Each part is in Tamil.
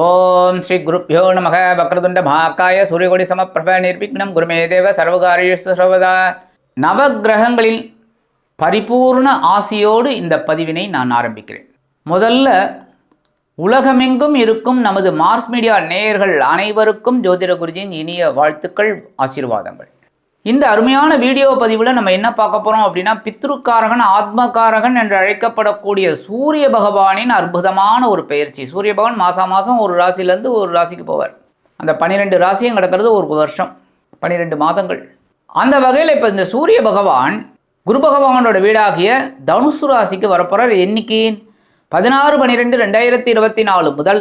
ஓம் ஸ்ரீ குருப்பியோ நமக. வக்ரதுண்ட மகாக்காய சூரியகொடி சமப்பிரப நிர்விக்னம். குருமே தேவ சர்வகாரியேஷு சர்வதா. நவக்கிரகங்களின் பரிபூர்ண ஆசியோடு இந்த பதிவினை நான் ஆரம்பிக்கிறேன். முதல்ல உலகமெங்கும் இருக்கும் நமது மார்ஸ் மீடியா நேயர்கள் அனைவருக்கும் ஜோதிட குருஜியின் இனிய வாழ்த்துக்கள் ஆசீர்வாதங்கள். இந்த அருமையான வீடியோ பதிவில் நம்ம என்ன பார்க்க போகிறோம் அப்படின்னா பித்ருக்காரகன் ஆத்மகாரகன் என்று அழைக்கப்படக்கூடிய சூரிய பகவானின் அற்புதமான ஒரு பயிற்சி. சூரிய பகவான் மாதம் மாதம் ஒரு ராசியிலேருந்து ஒரு ராசிக்கு போவார். அந்த பன்னிரெண்டு ராசியும் கிடக்கிறது ஒரு வருஷம் பன்னிரெண்டு மாதங்கள். அந்த வகையில் இப்போ இந்த சூரிய பகவான் குரு பகவானோட வீடாகிய தனுசு ராசிக்கு வரப்போகிறார் எண்ணிக்கை பதினாறு பன்னிரெண்டு ரெண்டாயிரத்தி இருபத்தி நாலு முதல்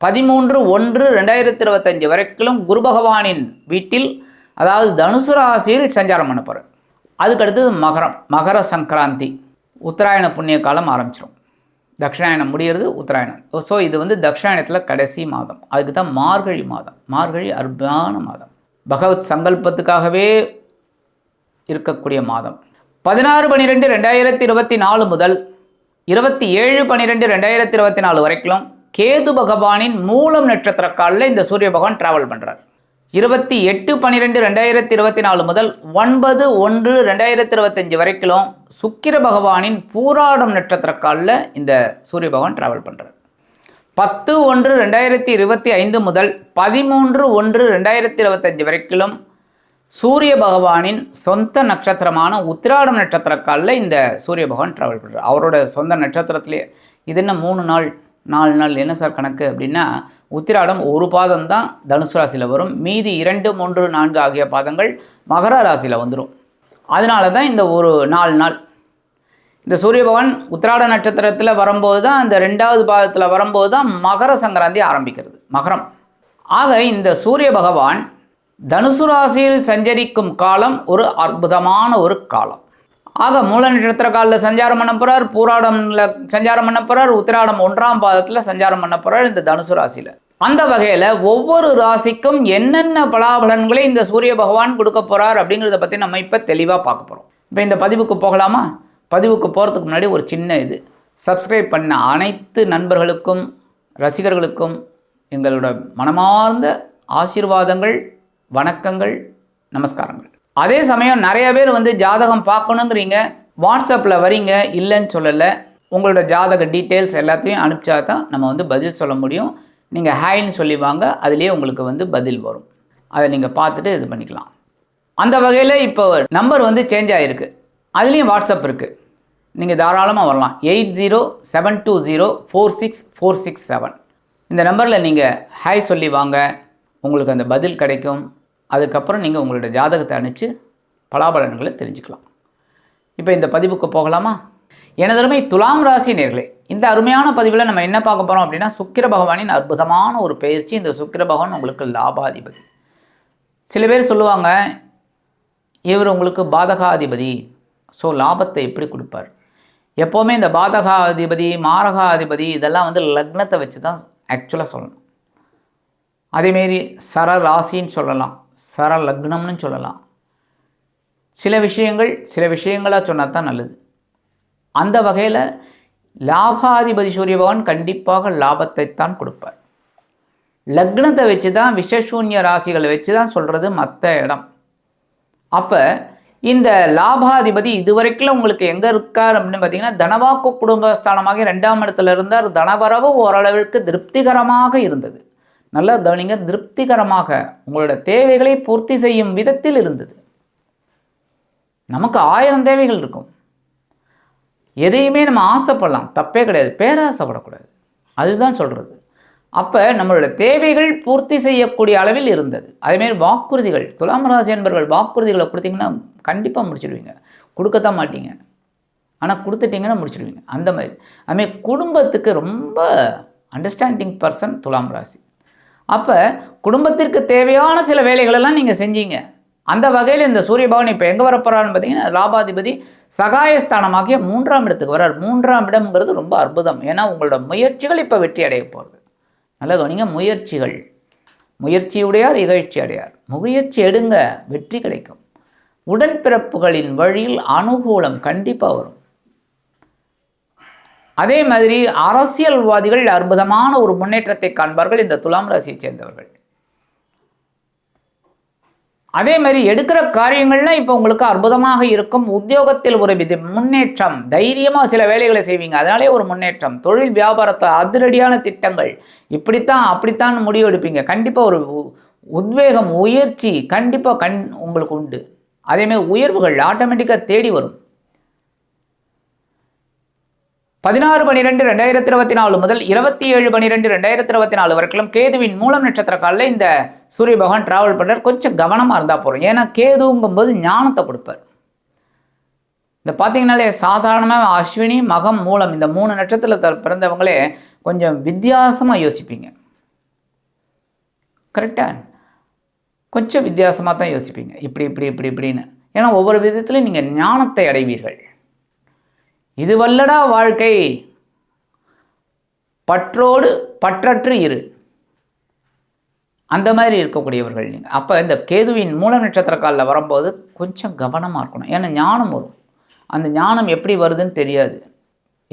பதிமூன்று ஒன்று ரெண்டாயிரத்தி இருபத்தஞ்சு வரைக்கும் குரு பகவானின் வீட்டில் அதாவது தனுசு ராசியில் சஞ்சாரம் பண்ண போகிறார் அதுக்கடுத்தது மகரம் மகர சங்கராந்தி. உத்தராயண புண்ணிய காலம் ஆரம்பிச்சிடும் தட்சிணாயணம் முடிகிறது உத்தராயணம். ஸோ இது வந்து தட்சிணாயணத்தில் கடைசி மாதம். அதுக்கு தான் மார்கழி மாதம். மார்கழி அற்புதமான மாதம். பகவத் சங்கல்பத்துக்காகவே இருக்கக்கூடிய மாதம். பதினாறு பன்னிரெண்டு ரெண்டாயிரத்தி இருபத்தி நாலு முதல் இருபத்தி ஏழு பன்னிரெண்டு ரெண்டாயிரத்தி இருபத்தி நாலு வரைக்கும் கேது பகவானின் மூலம் நட்சத்திர காலில் இந்த சூரிய பகவான் ட்ராவல் பண்ணுறார் இருபத்தி எட்டு பன்னிரெண்டு ரெண்டாயிரத்தி இருபத்தி நாலு முதல் ஒன்பது ஒன்று ரெண்டாயிரத்தி இருபத்தஞ்சு வரைக்கும் சுக்கிர பகவானின் பூராடம் நட்சத்திர காலில் இந்த சூரிய பகவான் ட்ராவல் பண்ணுறார் பத்து ஒன்று ரெண்டாயிரத்தி இருபத்தி ஐந்து முதல் பதிமூன்று ஒன்று ரெண்டாயிரத்தி இருபத்தஞ்சு வரைக்கும் சூரிய பகவானின் சொந்த நட்சத்திரமான உத்திராடம் நட்சத்திர காலில் இந்த சூரிய பகவான் ட்ராவல் பண்ணுறார் அவரோட சொந்த நட்சத்திரத்திலே இது என்ன மூணு நாள் நாலு நாள் என்ன சார் கணக்கு அப்படின்னா உத்திராடம் ஒரு பாதம் தான் தனுசு ராசியில் வரும். மீதி இரண்டு மூன்று நான்கு ஆகிய பாதங்கள் மகர ராசியில் வந்துடும் அதனால தான் இந்த ஒரு நாலு நாள். இந்த சூரிய பகவான் உத்திராட நட்சத்திரத்தில் வரும்போது தான் அந்த ரெண்டாவது பாதத்தில் வரும்போது தான் மகர சங்கராந்தி ஆரம்பிக்கிறது. மகரம். ஆக இந்த சூரிய பகவான் தனுசு ராசியில் சஞ்சரிக்கும் காலம் ஒரு அற்புதமான ஒரு காலம். ஆக மூல நட்சத்திர காலில் சஞ்சாரம் பண்ண போகிறார் பூராடம்ல சஞ்சாரம் பண்ண போகிறார் உத்திராடம் ஒன்றாம் பாதத்தில் சஞ்சாரம் பண்ண போகிறார் இந்த தனுசு ராசியில். அந்த வகையில் ஒவ்வொரு ராசிக்கும் என்னென்ன பலாபலன்களை இந்த சூரிய பகவான் கொடுக்க போகிறார் அப்படிங்கிறத பற்றி நம்ம இப்போ தெளிவாக பார்க்க போகிறோம் இப்போ இந்த பதிவுக்கு போகலாமா? பதிவுக்கு போகிறதுக்கு முன்னாடி ஒரு சின்ன இது. சப்ஸ்கிரைப் பண்ண அனைத்து நண்பர்களுக்கும் ரசிகர்களுக்கும் எங்களோட மனமார்ந்த ஆசீர்வாதங்கள் வணக்கங்கள் நமஸ்காரங்கள். அதே சமயம் நிறைய பேர் வந்து ஜாதகம் பார்க்கணுங்கிறீங்க வாட்ஸ்அப்பில் வரீங்க இல்லைன்னு சொல்லலை. உங்களோட ஜாதக டீட்டெயில்ஸ் எல்லாத்தையும் அனுப்பிச்சா தான் நம்ம வந்து பதில் சொல்ல முடியும். நீங்கள் ஹாய்னு சொல்லி வாங்க அதுலேயே உங்களுக்கு வந்து பதில் வரும். அதை நீங்கள் பார்த்துட்டு இது பண்ணிக்கலாம். அந்த வகையில் இப்போ நம்பர் வந்து சேஞ்ச் ஆகிருக்கு அதுலேயும் வாட்ஸ்அப் இருக்குது நீங்கள் தாராளமாக வரலாம். Eight zero seven two zero four six four six seven. இந்த நம்பரில் நீங்கள் ஹாய் சொல்லி வாங்க. உங்களுக்கு அந்த பதில் கிடைக்கும். அதுக்கப்புறம் நீங்கள் உங்களோட ஜாதகத்தை அனுப்பிச்சு பலாபலன்களை தெரிஞ்சுக்கலாம். இப்போ இந்த பதிவுக்கு போகலாமா? எனதருமை துலாம் ராசி நேர்களே இந்த அருமையான பதிவில் நம்ம என்ன பார்க்க போகிறோம் அப்படின்னா சுக்கிர பகவானின் அற்புதமான ஒரு பயிற்சி இந்த சுக்கிர பகவான் உங்களுக்கு லாபாதிபதி. சில பேர் சொல்லுவாங்க இவர் உங்களுக்கு பாதகாதிபதி. ஸோ லாபத்தை எப்படி கொடுப்பார்? எப்போவுமே இந்த பாதகாதிபதி மாரகாதிபதி இதெல்லாம் வந்து லக்னத்தை வச்சு தான் ஆக்சுவலாக சொல்லணும். அதேமாரி சர ராசின்னு சொல்லலாம். சர லக்னம்னு சொல்லலாம். சில விஷயங்கள் சில விஷயங்களாக சொன்னால் தான் நல்லது. அந்த வகையில் லாபாதிபதி சூரிய பகவான் கண்டிப்பாக லாபத்தை தான் கொடுப்பார். லக்னத்தை வச்சு தான் விஷசூன்ய ராசிகளை வச்சு தான் சொல்கிறது மற்ற இடம். அப்போ இந்த லாபாதிபதி இதுவரைக்கும் உங்களுக்கு எங்கே இருக்கார் அப்படின்னு பார்த்தீங்கன்னா தனவாக்கு குடும்பஸ்தானமாக ரெண்டாம் இடத்துல இருந்தார். தனவரவு ஓரளவிற்கு திருப்திகரமாக இருந்தது. நல்லா கவனிங்க திருப்திகரமாக உங்களோட தேவைகளை பூர்த்தி செய்யும் விதத்தில் இருந்தது. நமக்கு ஆயிரம் தேவைகள் இருக்கும். எதையுமே நம்ம ஆசைப்படலாம். தப்பே கிடையாது. பேராசைப்படக்கூடாது. அதுதான் சொல்கிறது அப்போ நம்மளோட தேவைகள் பூர்த்தி செய்யக்கூடிய அளவில் இருந்தது. அதேமாரி வாக்குறுதிகள் துலாம் ராசி என்பர்கள் வாக்குறுதிகளை கொடுத்தீங்கன்னா கண்டிப்பாக முடிச்சிடுவீங்க. கொடுக்கத்தான் மாட்டீங்க. ஆனால் கொடுத்துட்டீங்கன்னா முடிச்சிடுவீங்க. அந்த மாதிரி. அதுமாரி குடும்பத்துக்கு ரொம்ப அண்டர்ஸ்டாண்டிங் பர்சன் துலாம் ராசி. அப்போ குடும்பத்திற்கு தேவையான சில வேலைகளெல்லாம் நீங்கள் செஞ்சீங்க. அந்த வகையில் இந்த சூரிய பகவான் இப்போ எங்கே வரப்போகிறான்னு பார்த்தீங்கன்னா லாபாதிபதி சகாயஸ்தானமாகிய மூன்றாம் இடத்துக்கு வர்றார். மூன்றாம் இடம்ங்கிறது ரொம்ப அற்புதம். ஏன்னா உங்களோட முயற்சிகள் இப்போ வெற்றி அடைய போகிறது நல்லது கவனிங்க முயற்சிகள். முயற்சியுடையார் இகழ்ச்சி அடையார். முயற்சி எடுங்க வெற்றி கிடைக்கும். உடன்பிறப்புகளின் வழியில் அனுகூலம் கண்டிப்பாக வரும். அதே மாதிரி அரசியல்வாதிகள் அற்புதமான ஒரு முன்னேற்றத்தை காண்பார்கள் இந்த துலாம் ராசியை சேர்ந்தவர்கள். அதே மாதிரி எடுக்கிற காரியங்கள்லாம் இப்போ உங்களுக்கு அற்புதமாக இருக்கும். உத்தியோகத்தில் ஒரு வித முன்னேற்றம். தைரியமாக சில வேலைகளை செய்வீங்க. அதனாலே ஒரு முன்னேற்றம். தொழில் வியாபாரத்தை அதிரடியான திட்டங்கள். இப்படித்தான் அப்படித்தான் முடிவு எடுப்பீங்க. கண்டிப்பாக ஒரு உ- உத்வேகம் உயர்ச்சி கண்டிப்பாக கண் உங்களுக்கு உண்டு. அதேமாதிரி உயர்வுகள் ஆட்டோமேட்டிக்காக தேடி வரும். பதினாறு பன்னிரெண்டு ரெண்டாயிரத்தி இருபத்தி நாலு முதல் இருபத்தி ஏழு பன்னிரெண்டு ரெண்டாயிரத்தி இருபத்தி நாலு வரைக்கும் கேதுவின் மூலம் நட்சத்திர காலில் இந்த சூரிய பகவான் டிராவல் பண்ணுறார் கொஞ்சம் கவனமாக இருந்தால் போகிறோம் ஏன்னா கேதுங்கும்போது ஞானத்தை கொடுப்பார். இந்த பார்த்தீங்கனாலே சாதாரணமாக அஸ்வினி மகம் மூலம் இந்த மூணு நட்சத்திரத்தில் பிறந்தவங்களே கொஞ்சம் வித்தியாசமாக யோசிப்பீங்க. கரெக்டாக கொஞ்சம் வித்தியாசமாக தான் யோசிப்பீங்க. இப்படி இப்படி இப்படி இப்படின்னு. ஏன்னா ஒவ்வொரு விதத்துலையும் நீங்கள் ஞானத்தை அடைவீர்கள். இது வல்லடா வாழ்க்கை. பற்றோடு பற்றற்று இரு. அந்த மாதிரி இருக்கக்கூடியவர்கள் நீங்கள் அப்போ இந்த கேதுவின் மூல நட்சத்திரக்காலில் வரும்போது கொஞ்சம் கவனமாக இருக்கணும். ஏன்னா ஞானம் வரும். அந்த ஞானம் எப்படி வருதுன்னு தெரியாது.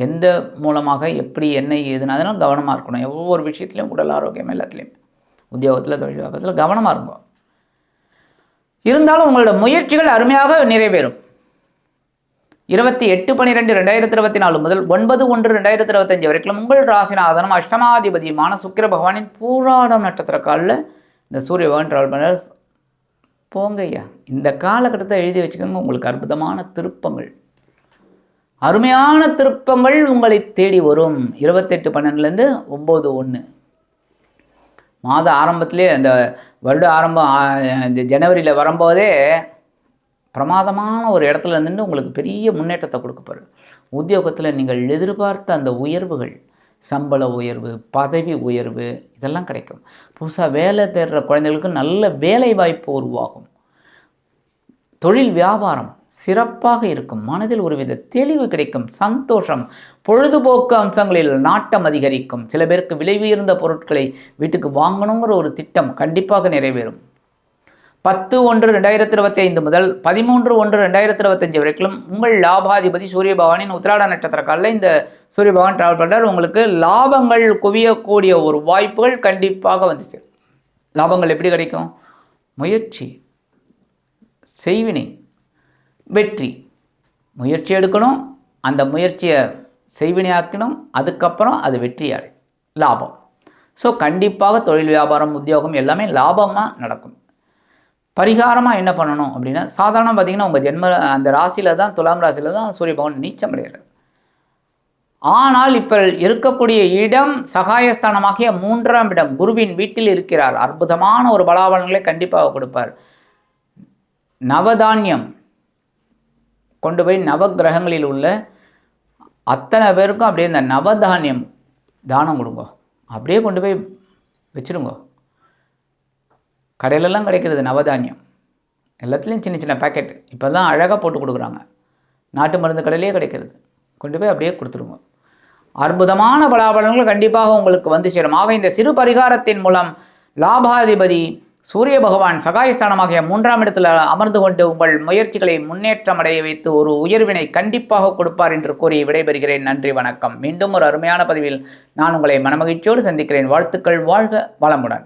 எந்த மூலமாக எப்படி என்ன ஏதுன்னு அதனால் கவனமாக இருக்கணும். ஒவ்வொரு விஷயத்துலையும் உடல் ஆரோக்கியம் எல்லாத்துலேயும். உத்தியோகத்தில் தொழில் வியாபாரத்தில் கவனமாக இருக்கும் இருந்தாலும் உங்களோட முயற்சிகள் அருமையாக நிறைவேறும். இருபத்தி எட்டு பன்னிரெண்டு ரெண்டாயிரத்தி இருபத்தி நாலு முதல் ஒன்பது ஒன்று ரெண்டாயிரத்தி இருபத்தஞ்சு வரைக்கும் உங்கள் ராசிநாதனம் அஷ்டமாதிபதியுமான சுக்கிர பகவானின் பூராடம் நட்சத்திர காலில் இந்த சூரிய பகவான் ட்ராவல் பண்ணார். போங்க ஐயா. இந்த காலகட்டத்தை எழுதி வச்சுக்கோங்க. உங்களுக்கு அற்புதமான திருப்பங்கள். அருமையான திருப்பங்கள் உங்களை தேடி வரும். இருபத்தெட்டு பன்னெண்டுலேருந்து ஒம்பது ஒன்று. மாத ஆரம்பத்திலே அந்த வருட ஆரம்பம் இந்த ஜனவரியில் வரும்போதே பிரமாதமான ஒரு இடத்துல நின்று உங்களுக்கு பெரிய முன்னேற்றத்தை கொடுக்க உத்தியோகத்தில் நீங்கள் எதிர்பார்த்த அந்த உயர்வுகள் சம்பள உயர்வு பதவி உயர்வு இதெல்லாம் கிடைக்கும். புதுசாக வேலை தேடுற குழந்தைகளுக்கு நல்ல வேலை வாய்ப்பு உருவாகும். தொழில் வியாபாரம் சிறப்பாக இருக்கும். மனதில் ஒருவித தெளிவு கிடைக்கும். சந்தோஷம் பொழுதுபோக்கு அம்சங்களில் நாட்டம் அதிகரிக்கும். சில பேருக்கு விலை உயர்ந்த பொருட்களை வீட்டுக்கு வாங்கணுங்கிற ஒரு திட்டம் கண்டிப்பாக நிறைவேறும். பத்து ஒன்று ரெண்டாயிரத்தி இருபத்தி ஐந்து முதல் பதிமூன்று ஒன்று ரெண்டாயிரத்தி இருபத்தஞ்சு வரைக்கும் உங்கள் லாபாதிபதி சூரிய பகவானின் உத்திராட நட்சத்திர காலில் இந்த சூரிய பகவான் டிராவல் பண்ணுறார் உங்களுக்கு லாபங்கள் குவியக்கூடிய ஒரு வாய்ப்புகள் கண்டிப்பாக வந்து சேரும். லாபங்கள் எப்படி கிடைக்கும்? முயற்சி செய்வினை வெற்றி. முயற்சி எடுக்கணும் அந்த முயற்சியை செய்வினையாக்கணும் அதுக்கப்புறம் அது வெற்றியாடு லாபம். ஸோ கண்டிப்பாக தொழில் வியாபாரம் உத்தியோகம் எல்லாமே லாபமாக நடக்கும். பரிகாரமாக என்ன பண்ணணும் அப்படின்னா சாதாரண பார்த்தீங்கன்னா உங்கள் ஜென்ம அந்த ராசியில் தான் துலாம் ராசியில் தான் சூரிய பகவான் நீச்சம் அடைகிறார். ஆனால் இப்போ இருக்கக்கூடிய இடம் சகாயஸ்தானமாகிய மூன்றாம் இடம் குருவின் வீட்டில் இருக்கிறார். அற்புதமான ஒரு பலாபலன்களை கண்டிப்பாக கொடுப்பார். நவதானியம் கொண்டு போய் நவக்கிரகங்களில் உள்ள அத்தனை பேருக்கும் அப்படியே இந்த நவதானியம் தானம் கொடுங்க. அப்படியே கொண்டு போய் வச்சிருங்க. கடையிலலாம் கிடைக்கிறது நவதானியம். எல்லாத்துலேயும் சின்ன சின்ன பேக்கெட் இப்போ தான் அழகாக போட்டு கொடுக்குறாங்க. நாட்டு மருந்து கடையிலேயே கிடைக்கிறது. கொண்டு போய் அப்படியே கொடுத்துருங்க. அற்புதமான பலாபலன்கள் கண்டிப்பாக உங்களுக்கு வந்து சேரும். ஆக இந்த சிறு பரிகாரத்தின் மூலம் லாபாதிபதி சூரிய பகவான் சகாயஸ்தானமாகிய மூன்றாம் இடத்தில் அமர்ந்து கொண்டு உங்கள் முயற்சிகளை முன்னேற்றம் அடைய வைத்து ஒரு உயர்வினை கண்டிப்பாக கொடுப்பார் என்று கூறி விடைபெறுகிறேன். நன்றி வணக்கம். மீண்டும் ஒரு அருமையான பதிவில் நான் உங்களை மனமகிழ்ச்சியோடு சந்திக்கிறேன். வாழ்த்துக்கள் வாழ்க வளமுடன்.